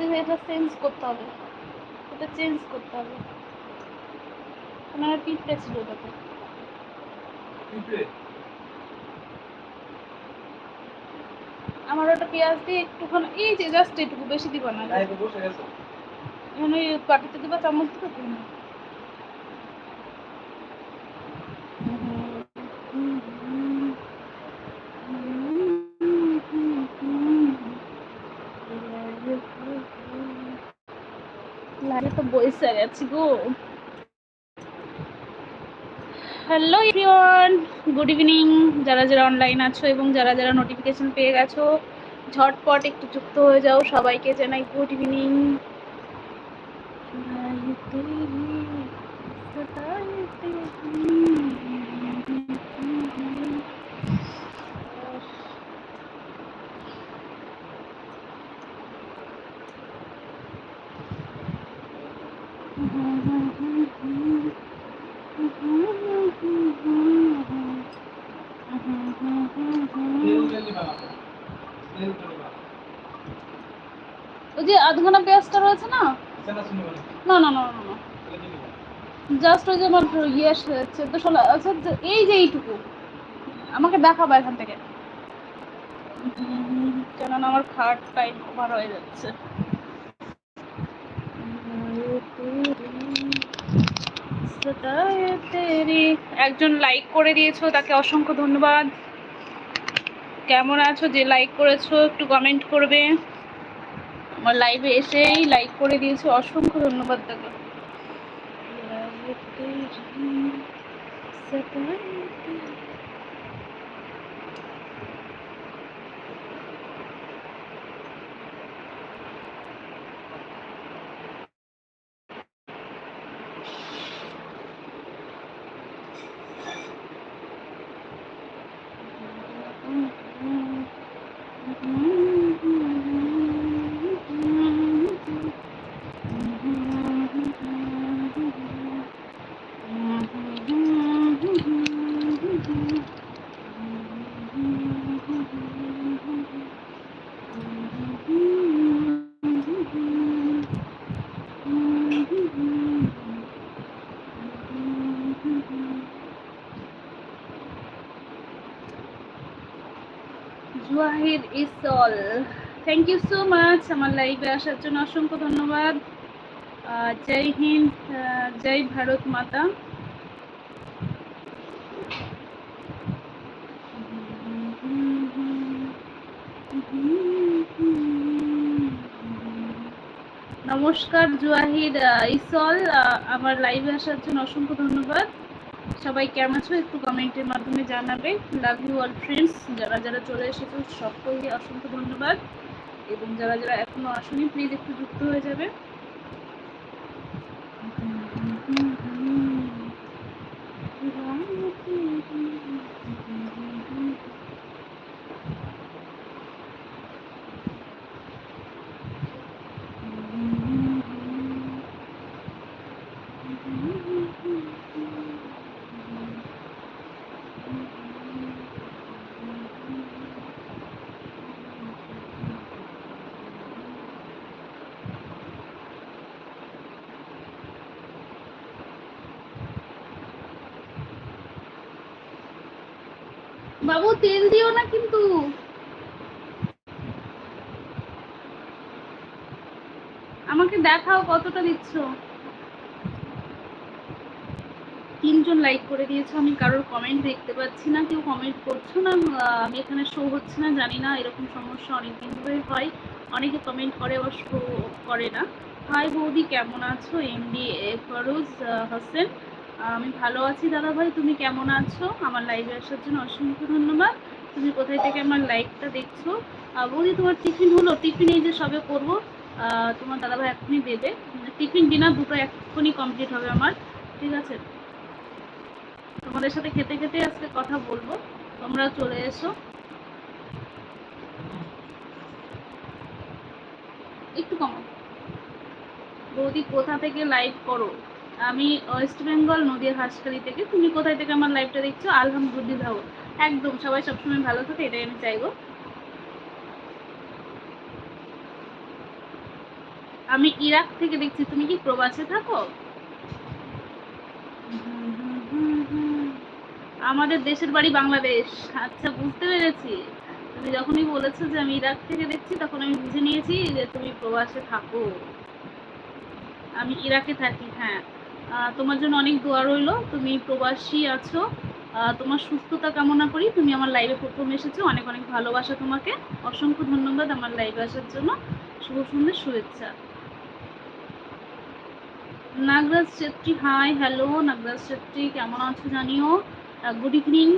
যে এটা চেঞ্জ করতে হবে। এটা চেঞ্জ করতে হবে। আমার পিঁপড়ে ছিল ওটাতে। আমার ওটা পেঁয়াজ দিয়ে একটুখানি এই যে জাস্ট এটুকু বেশি দিব না। লাইভে বসে গেছো। এখন ওই কাটিতে দিবা চামচ দিবা তুমি লাগে তো বইসে go hello everyone good evening যারা যারা অনলাইন আছো এবং যারা যারা নোটিফিকেশন পেয়ে গেছো, ঝটপট একটু যুক্ত হয়ে যাও সবাইকে জানাই গুড ইভিনিং যে পেঁয়াজটা রয়েছে না? না না না না জাস্ট ওই যে আমার ইয়ে সেদ্ধ শোলা আচ্ছা যে- এই যে এইটুকু। আমাকে দেখাবা এখান থেকে। কেননা আমার খাট টাইম ওভার হয়ে যাচ্ছে। একজন লাইক করে দিয়েছ তাকে অসংখ্য ধন্যবাদ। কেমন আছো? যে লাইক করেছ একটু কমেন্ট করবে। আমার লাইভে এসেই লাইক করে দিয়েছে। অসংখ্য ধন্যবাদ তাকে জুয়াহির ইসল থ্যাংক ইউ সো মাচ আমার লাইভে আসার জন্য অসংখ্য ধন্যবাদ। জয় হিন্দ জয় ভারত মাতা। নমস্কার জুয়াহিদ ইসল আমার লাইভে আসার জন্য অসংখ্য ধন্যবাদ। সবাই কেমন আছো? একটু কমেন্টের মাধ্যমে জানাবে। লাভ ইউ অল ফ্রেন্ডস যারা যারা চলে এসেছ সকলকে অসংখ্য ধন্যবাদ। এবং যারা যারা এখনও আসেনি প্লিজ একটু যুক্ত হয়ে যাবে বাবু তেল দিও না কিন্তু। আমাকে দেখাও কতটা দিচ্ছ। তিনজন লাইক করে দিয়েছ, আমি কারোর কমেন্ট দেখতে পাচ্ছি না, কেউ কমেন্ট করছ না আমি এখানে শো হচ্ছে না, জানি না, এরকম সমস্যা অনেকদিন ধরে হয়। অনেকে কমেন্ট করে আবার শো করে না। হাই বৌদি, কেমন আছো? এমডি ফরোজ হোসেন। আমি ভালো আছি দাদা ভাই তুমি কেমন আছো? আমার লাইভে আসার জন্য অসংখ্য ধন্যবাদ। তুমি কোথায় থেকে আমার লাইভটা দেখছ? বৌদি, তোমার টিফিন হলো টিফিন এই যে সবে করব তোমার দাদা ভাই এখনই দেবে। টিফিন ডিনার দুটো এক্ষুনি কমপ্লিট হবে আমার, ঠিক আছে? তোমাদের সাথে খেতে খেতে আজকে কথা বলব। তোমরা চলে এসো। একটু কমো বৌদি, কোথা থেকে লাইভ করো? আমি ওয়েস্ট বেঙ্গল নদীর হাসখালি থেকে। তুমি কোথায় থেকে আমার লাইভটা দেখছ? আলহামদুলিল্লাহ। একদম, সবাই সবসময় ভালো থাকে, এটাই আমি চাইব। আমি ইরাক থেকে দেখছি, তুমি কি প্রবাসে থাকো? আমাদের দেশের বাড়ি বাংলাদেশ। আচ্ছা বুঝতে পেরেছি। তুমি যখনই বলেছ যে আমি ইরাক থেকে দেখছি, তখন আমি বুঝে নিয়েছি যে তুমি প্রবাসে থাকো। আমি ইরাকে থাকি হ্যাঁ। তোমার জন্য অনেক দোয়া রইল। তুমি প্রবাসী আছো। তোমার সুস্থতা কামনা করি। তুমি আমার লাইভে প্রথম এসেছ। অনেক অনেক ভালোবাসা তোমাকে। অসংখ্য ধন্যবাদ আমার লাইভে আসার জন্য। শুভ সুন্দর শুভেচ্ছা। নাগরাজ ছেত্রী হাই হ্যালো নাগরাজ ছেত্রী, কেমন আছো জানিও? গুড ইভিনিং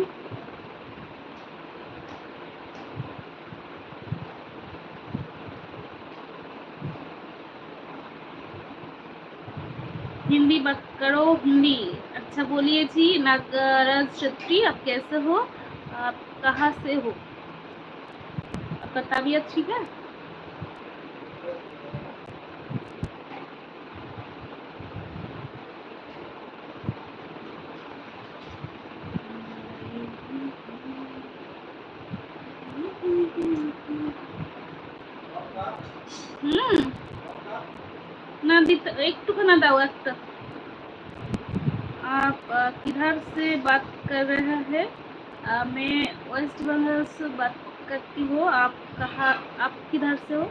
हिंदी बात करो, हिंदी। अच्छा बोलिए जी, नागराज छत्री, आप कैसे हो? आप कहाँ से हो? आपका तबीयत ठीक है? एकटूखाना दावा आप किधर से बात कर रहे हैं? मैं वेस्ट बंगाल से बात करती हूँ। आप कहा, आप किधर से हो?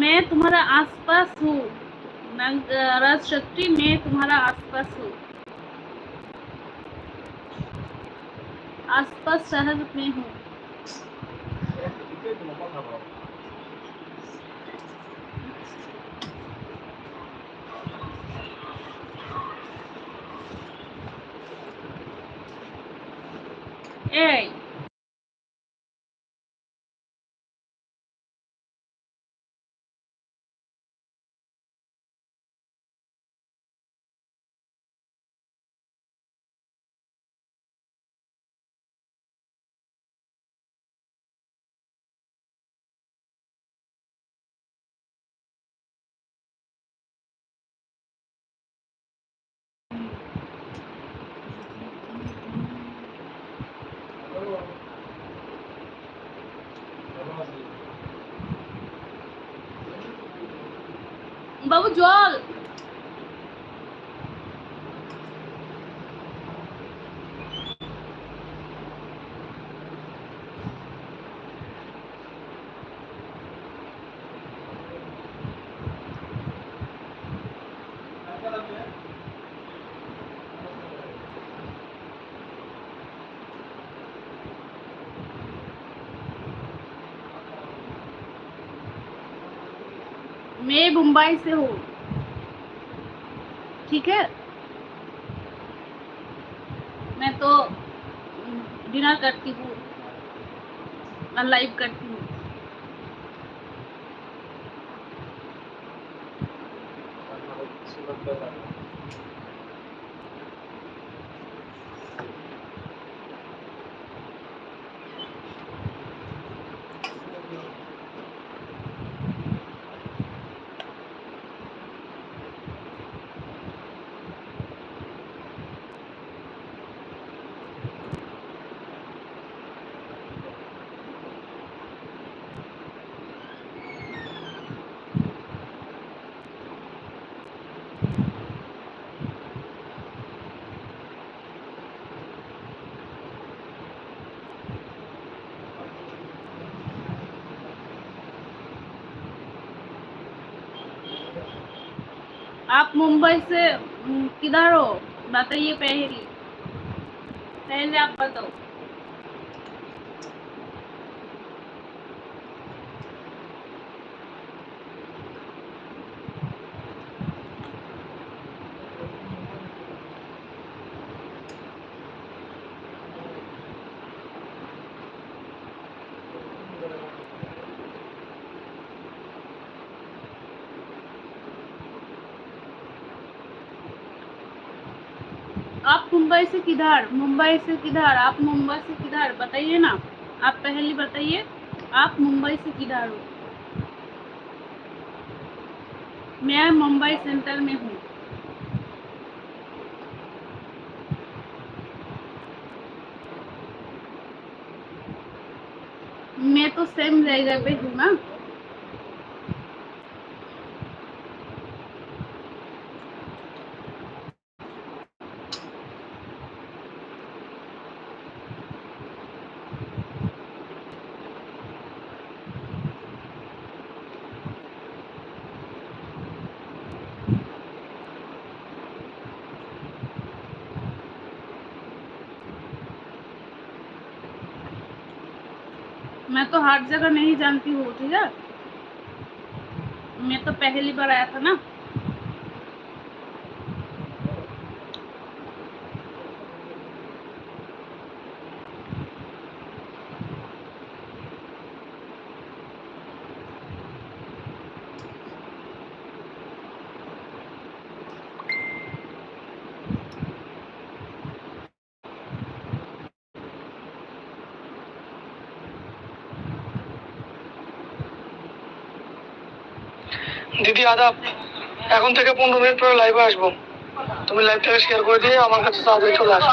मैं तुम्हारा आसपास हूँ। नागराज शक्ति मैं तुम्हारा आसपास हूँ। आसपास शहर में हूँ। এই বাবু জল। मैं मुंबई से हूँ। ठीक है? मैं तो डिनर करती हूँ और लाइव करती हूँ। आप मुंबई से हम्म, किधर हो? बताइए पहली। पहले आप बताओ आप मुंबई से किधर? मुंबई से किधर? आप मुंबई से किधर? बताइए ना। आप पहले बताइए, आप मुंबई से किधर हो? मैं मुंबई सेंटर में हूँ। मैं तो सेम जगह पे हूँ ना मैं तो हर जगह नहीं जानती हूँ, ठीक है? मैं तो पहली बार आया था ना। দিদি আদাব, এখন থেকে পনেরো মিনিট পরে লাইভে আসব। তুমি লাইভটাকে শেয়ার করে দিয়ে আমার কাছে তাড়াতাড়ি চলে আসো।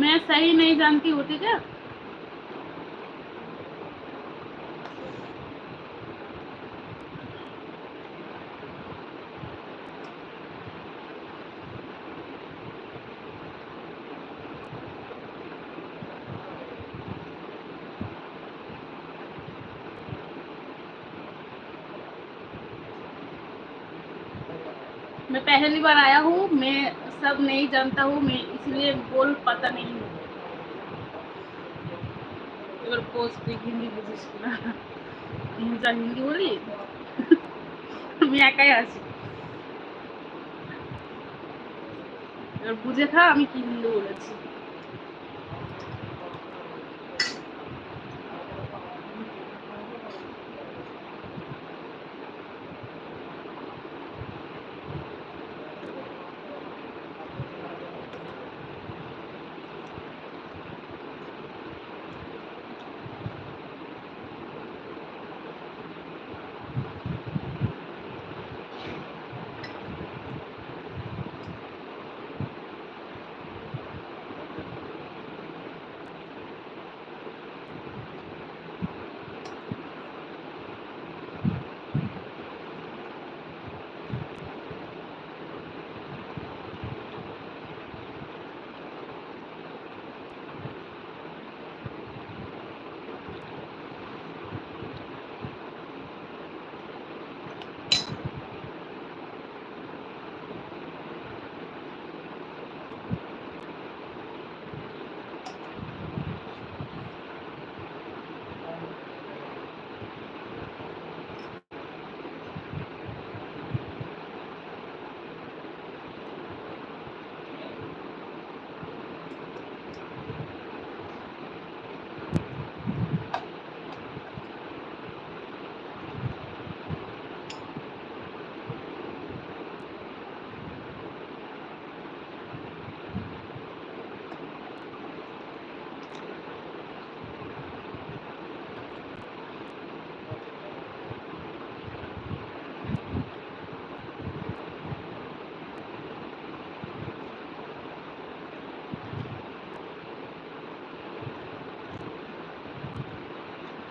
मैं सही नहीं जानती हूँ ठीक है? मैं पहली बार आया हूँ मैं सब नहीं जानता हूँ मैं इसलिए बोल पाता नहीं हूँ এবার পোস্ট হিন্দি বুঝিস না আমি যা হিন্দি বলি আমি একাই আছি এবার বুঝে খা আমি কি হিন্দি বলেছি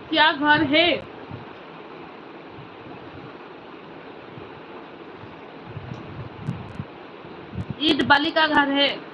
क्या घर है? ईट बाली का घर है।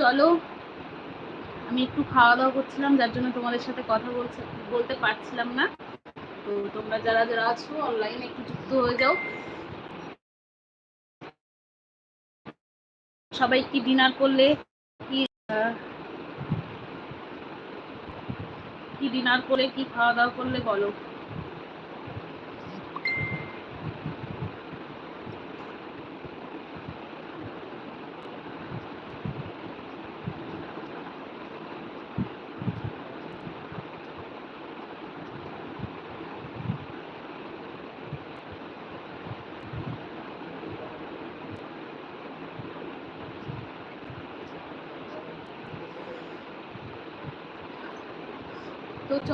চলো। আমি একটু খাওয়া দাওয়া করছিলাম, যার জন্য তোমাদের সাথে কথা বলতে বলতে পারছিলাম না। তো তোমরা যারা যারা আছো অনলাইনে একটু যুক্ত হয়ে যাও। সবাই কি ডিনার করলে? কি কি ডিনার করে কি খাওয়া দাওয়া করলে বলো?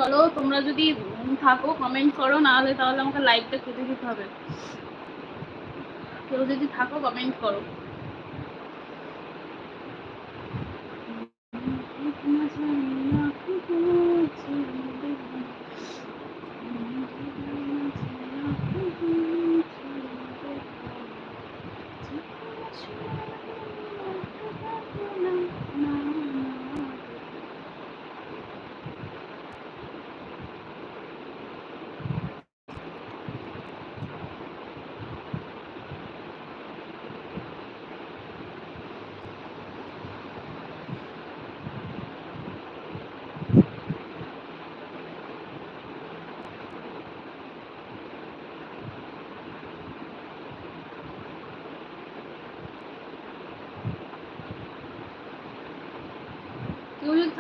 চলো তোমরা যদি থাকো কমেন্ট করো নাহলে তাহলে আমাকে লাইকটা কেটে দিতে হবে। কেউ যদি থাকো কমেন্ট করো।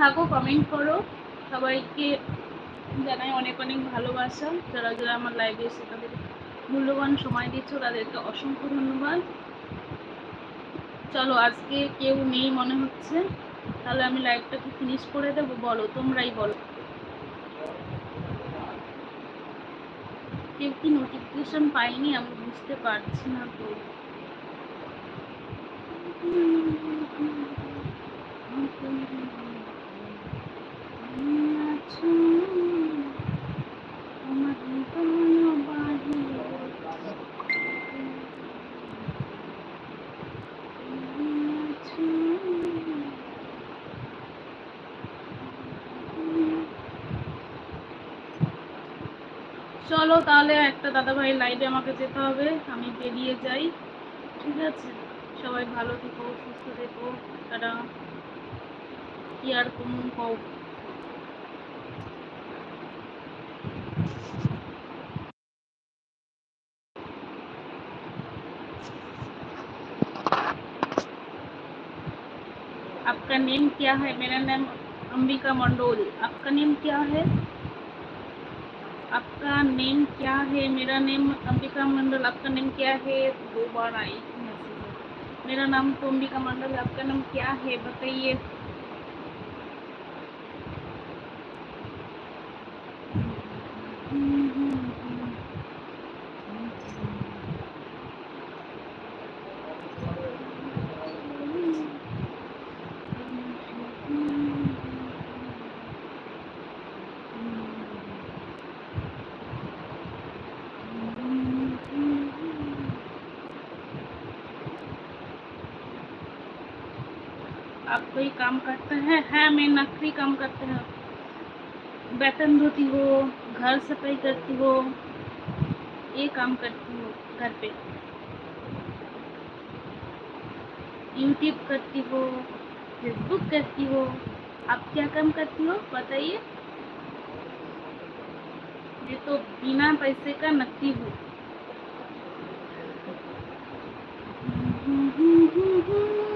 থাকো কমেন্ট করো। সবাইকে জানাই অনেক অনেক ভালোবাসা। যারা যারা আমার লাইভে এসে তাদের মূল্যবান সময় দিচ্ছ তাদেরকে অসংখ্য ধন্যবাদ। চলো, আজকে কেউ নেই মনে হচ্ছে। তাহলে আমি লাইভটাকে ফিনিশ করে দেবো। বলো, তোমরাই বলো। কেউ কি নোটিফিকেশন পাইনি আমি বুঝতে পারছি না তো। চলো তাহলে একটা দাদাভাই লাইভে আমাকে যেতে হবে, আমি বেরিয়ে যাই। ঠিক আছে? সবাই ভালো থেকো, সুস্থ থেকো তারা কি আর কোন आपका नेम क्या है? मेरा नाम अंबिका मंडोल। आपका नेम क्या है? आपका नेम क्या है? मेरा नेम अंबिका मंडल। आपका नेम क्या है? दो बार आई। मेरा नाम तो अंबिका मंडल आपका नाम क्या है? बताइए। करते हैं, है मैं नकली काम करते हैं। बर्तन धोती हो घर सफ़ाई करती हो, ये काम करती हो, घर पे। यूट्यूब करती हो फेसबुक करती हो, आप क्या काम करती हो बताइए? ये तो बिना पैसे का नकली हो। हम्म हम्म हम्म हम्म।, हम्म।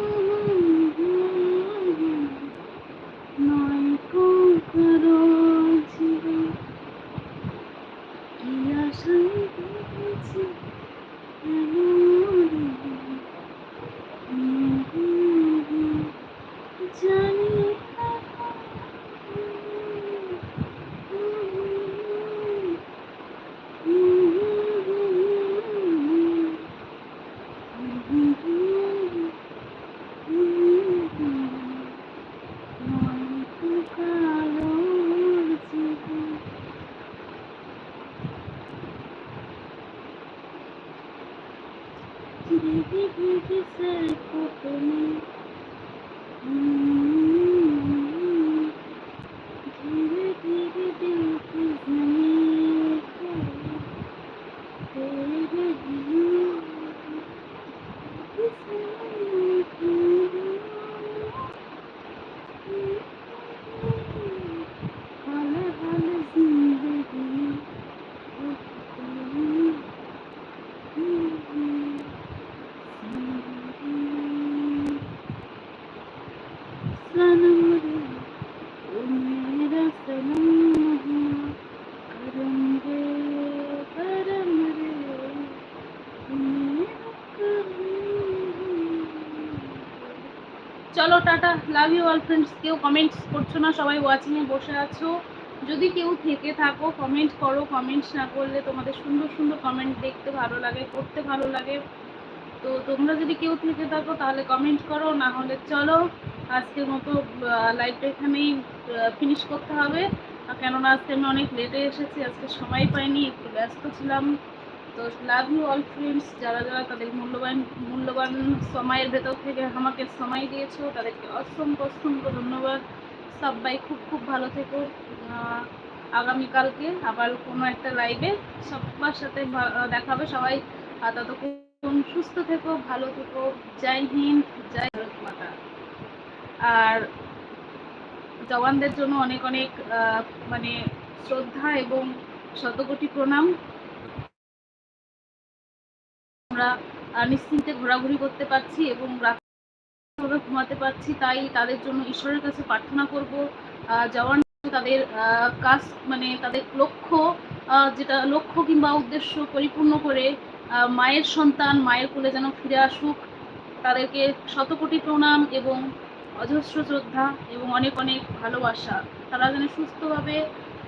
চলো, tata love you all friends কেউ কমেন্টস করছ না, সবাই ওয়াচিং এ বসে আছো। যদি কেউ থেকে থাকো কমেন্ট করো কমেন্টস না করলে তোমাদের সুন্দর সুন্দর কমেন্ট দেখতে ভালো লাগে করতে ভালো লাগে। তো তোমরা যদি কেউ থেকে থাকো, তাহলে কমেন্ট করো, না হলে চলো, আজকের মতো লাইভটা এখানেই ফিনিশ করতে হবে। কেননা আজকে আমি অনেক লেটে এসেছি, আজকে সময় পাইনি, একটু ব্যস্ত ছিলাম। তো লাভ ইউ অল ফ্রেন্ডস যারা যারা তাদের মূল্যবান মূল্যবান সময়ের ভেতর থেকে আমাকে সময় দিয়েছ তাদেরকে অসংখ্য অসংখ্য ধন্যবাদ। সবাই খুব খুব ভালো থেকো। আগামীকালকে আবার কোনো একটা লাইভে সবার সাথে ভা- আহ, দেখা হবে সবাই। আহ, ততক্ষণ সুস্থ থেকো ভালো থেকো। জয় হিন্দ জয় ভারত মাতা। আর জওয়ানদের জন্য অনেক অনেক মানে শ্রদ্ধা এবং শতকোটি প্রণাম। আমরা নিশ্চিন্তে ঘোরাঘুরি করতে পারছি এবং রাত্রে ঘুমাতে পারছি। তাই তাদের জন্য ঈশ্বরের কাছে প্রার্থনা করব জওয়ান তাদের কাজ মানে তাদের লক্ষ্য যেটা লক্ষ্য কিংবা উদ্দেশ্য পরিপূর্ণ করে মায়ের সন্তান মায়ের কোলে যেন ফিরে আসুক। তাদেরকে শতকোটি প্রণাম এবং অজস্র শ্রদ্ধা এবং অনেক অনেক ভালোবাসা। তারা যেন সুস্থভাবে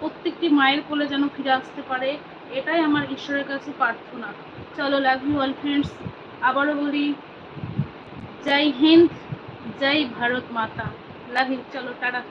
প্রত্যেকটি মায়ের কোলে যেন ফিরে আসতে পারে। এটাই আমার ঈশ্বরের কাছে প্রার্থনা। চলো লাভ ইউ অল ফ্রেন্ডস আবারও বলি, জয় হিন্দ, জয় ভারত মাতা। লাভ ইউ চলো, টাটা।